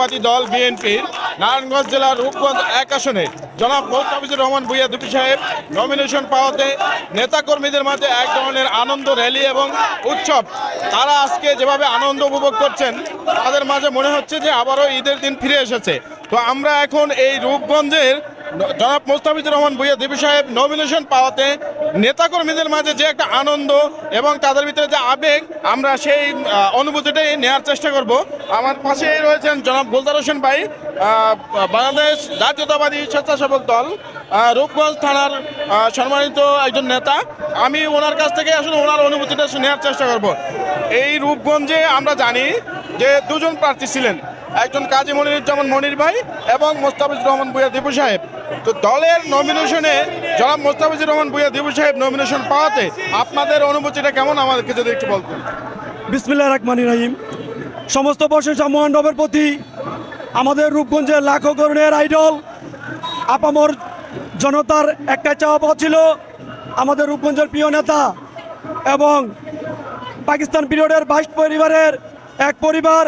জাতীয়তাবাদী দল বিএনপির নারায়ণগঞ্জ জেলার রূপগঞ্জ এক আসনে। জনাব মোস্তাফিজুর রহমান ভুইয়া দুটি সাহেব নমিনেশন পাওয়াতে নেতাকর্মীদের মাঝে এক ধরনের আনন্দ র্যালি এবং উৎসব। তারা আজকে যেভাবে আনন্দ উপভোগ করছেন, তাদের মাঝে মনে হচ্ছে যে আবারও ঈদের দিন ফিরে এসেছে। তো আমরা এখন এই রূপগঞ্জের জনাব মোস্তাফিজুর রহমান ভুইয়া দেবী সাহেব নমিনেশন পাওয়াতে নেতাকর্মীদের মাঝে যে একটা আনন্দ এবং তাদের ভিতরে যে আবেগ, আমরা সেই অনুভূতিটাই নেওয়ার চেষ্টা করব। আমার পাশে রয়েছেন জনাব গোলদার হোসেন ভাই বাংলাদেশ জাতীয়তাবাদী স্বেচ্ছাসেবক দল রূপগঞ্জ থানার সম্মানিত একজন নেতা। আমি ওনার কাছ থেকে আসলে ওনার অনুভূতিটা নেওয়ার চেষ্টা করব। এই রূপগঞ্জে আমরা জানি যে দুজন প্রার্থী ছিলেন। একজন কাজী মনিরুজ্জামান মনির ভাই এবং মোস্তাফিজুর রহমান ভুইয়া দিবু সাহেব। তো দলের নমিনেশনে জনাব মোস্তাফিজুর রহমান ভুইয়া দিবু সাহেব নমিনেশন পাওয়াতে আপনাদের অনুভূতিটা কেমন? আমাদেরকে যদি একটু বলতেন। বিসমিল্লাহ রহমানি রহিম। সমস্ত প্রশংসা মহান প্রতি আমাদের রূপগঞ্জের লাখো করুণের আইডল আপামর জনতার একটা চাওয়া পাওয়া ছিল আমাদের রূপগঞ্জের প্রিয় নেতা এবং পাকিস্তান পিরিয়ডের বাইশ পরিবারের এক পরিবার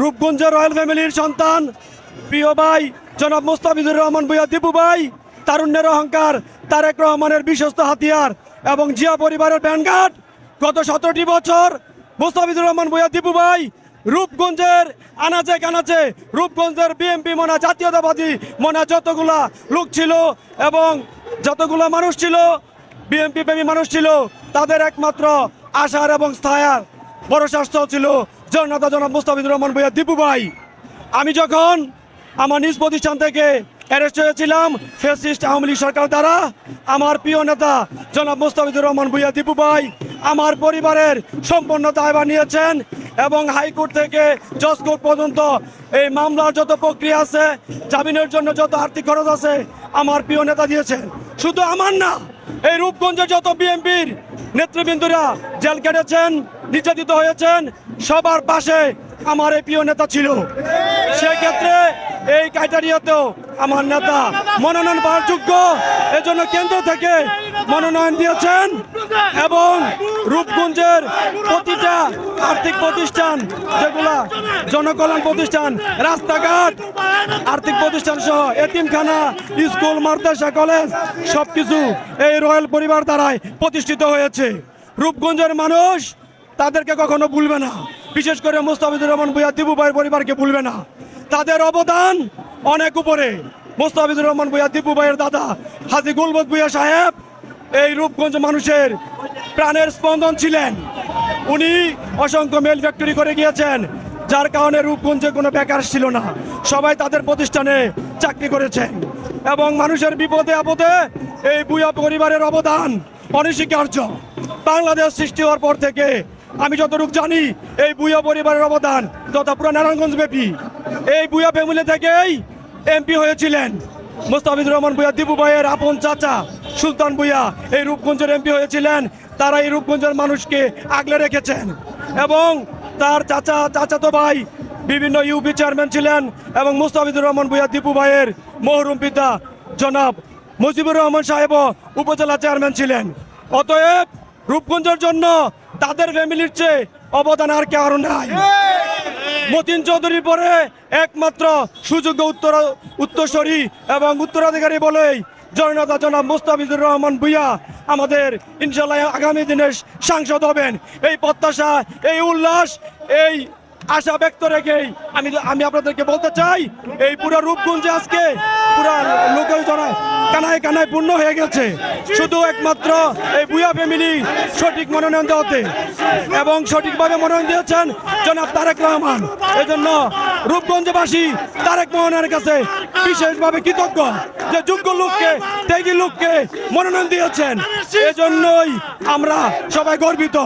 রূপগঞ্জের রয়্যাল ফ্যামিলির সন্তান, প্রিয় ভাই, জনাব মুস্তাফিজুর রহমান ভুইয়া, দীপু ভাই, তারুণ্যের অহংকার, তারেক রহমানের বিশ্বস্ত হাতিয়ার এবং জিয়া পরিবারের ব্যানঘাট। গত সতেরোটি বছর মুস্তাফিজুর রহমান ভুইয়া, দীপু ভাই, রূপগঞ্জের আনাচে কানাচে, রূপগঞ্জের বিএমপি মনা জাতীয়তাবাদী মনা যতগুলা লোক ছিল এবং যতগুলা মানুষ ছিল, বিএমপি প্রেমী মানুষ ছিল, তাদের একমাত্র আশার এবং স্থায়ার বড় স্বাস্থ্য ছিল জননেতা জনাব মুস্তাফিজুর রহমান ভুইয়া। দীপু ভাই, আমি যখন আমার নিজ প্রতিষ্ঠান থেকে অ্যারেস্ট হয়েছিলাম ফেসিস্ট আওয়ামী লীগ সরকার দ্বারা, আমার প্রিয় নেতা জনাব মুস্তাফিজুর রহমান ভুইয়া, দীপু ভাই, আমার পরিবারের সম্পূর্ণ দায়ভার নিয়েছেন এবং হাইকোর্ট থেকে জজ কোর্ট পর্যন্ত এই মামলার যত প্রক্রিয়া আছে, জামিনের জন্য যত আর্থিক খরচ আছে, আমার প্রিয় নেতা দিয়েছেন। শুধু আমার না, এই রূপগঞ্জের যত বিএনপির নেতৃবৃন্দরা জেল কেটেছেন নির্যাতিত হয়েছেন, সবার পাশে আমার এই প্রিয় নেতা ছিল। সেক্ষেত্রে এই ক্রাইটেরিয়াতেও আমার নেতা মনোনয়ন পাওয়ার যোগ্য, এজন্য কেন্দ্র থেকে মনোনয়ন দিয়েছেন এবং রূপগঞ্জের প্রতিটা আর্থিক প্রতিষ্ঠান, যেগুলা জনকল্যাণ প্রতিষ্ঠান, রাস্তাঘাট, আর্থিক প্রতিষ্ঠান সহ এতিমখানা, স্কুল, মাদ্রাসা, কলেজ, সবকিছু এই রয়্যাল পরিবার দ্বারাই প্রতিষ্ঠিত হয়েছে। রূপগঞ্জের মানুষ তাদেরকে কখনো ভুলবে না। বিশেষ করে মুস্তাফিজুর রহমান ভুইয়া, দিবু ভাইয়ের পরিবারকে ভুলবে না। তাদের অবদান অনেক উপরে। মুস্তাফিজুর রহমান ভুইয়া, দিবু ভাইয়ের দাদা হাজি গুলবত ভুইয়া সাহেব এই রূপগঞ্জ মানুষের প্রাণের স্পন্দন ছিলেন। উনি অসংখ্য মেল ফ্যাক্টরি করে গিয়েছেন, যার কারণে রূপগঞ্জে কোনো বেকার ছিল না। সবাই তাদের প্রতিষ্ঠানে চাকরি করেছেন। এবং মানুষের বিপদে আপদে এই বুয়া পরিবারের অবদান অনস্বীকার্য। বাংলাদেশ সৃষ্টি হওয়ার পর থেকে আমি যতটুকু জানি, এই বুয়া পরিবারের অবদান তথা পুরো নারায়ণগঞ্জ ব্যাপী। এই বুয়া ফ্যামিলি থেকেই এমপি হয়েছিলেন। মুস্তাফিজুর রহমান ভুইয়া দিবু ভাইয়ের আপন চাচা সুলতান ভুইয়া এই রূপগঞ্জের এমপি হয়েছিলেন। তারা এই রূপগঞ্জের মানুষকে আগলে রেখেছেন। এবং তার চাচা, চাচাতো ভাই বিভিন্ন ইউপি চেয়ারম্যান ছিলেন এবং মুস্তাফিজুর রহমান ভুইয়া দীপু ভাইয়ের মহরুম পিতা জনাব মুজিবুর রহমান সাহেবও উপজেলা চেয়ারম্যান ছিলেন। অতএব রূপগঞ্জের জন্য তাদের ফ্যামিলির চেয়ে অবদান আর কেউ নাই। মতিন চৌধুরীর পরে একমাত্র সুযোগ্য উত্তর উত্তরসরী এবং উত্তরাধিকারী বলেই জয়নতা জনাব মুস্তাফিজুর রহমান ভুইয়া আমাদের ইনশাল্লাহ আগামী দিনের সাংসদ হবেন। এই প্রত্যাশা, এই উল্লাস, এই আশা ব্যক্ত রেখেই আমি আমি আপনাদেরকে বলতে চাই, এই পুরো রূপগঞ্জে আজকে পুরো লোকের কানায় কানায় পূর্ণ হয়ে গেছে। শুধু একমাত্র এই বুয়া ফ্যামিলি সঠিক মনোনয়ন দেওয়াতে এবং সঠিকভাবে মনোনয়ন দিয়েছেন জনাব তারেক রহমান। এই জন্য রূপগঞ্জবাসী তারেক মোহনের কাছে বিশেষভাবে কৃতজ্ঞ যে যোগ্য লোককে, ত্যাগী লোককে মনোনয়ন দিয়েছেন। এজন্যই আমরা সবাই গর্বিত।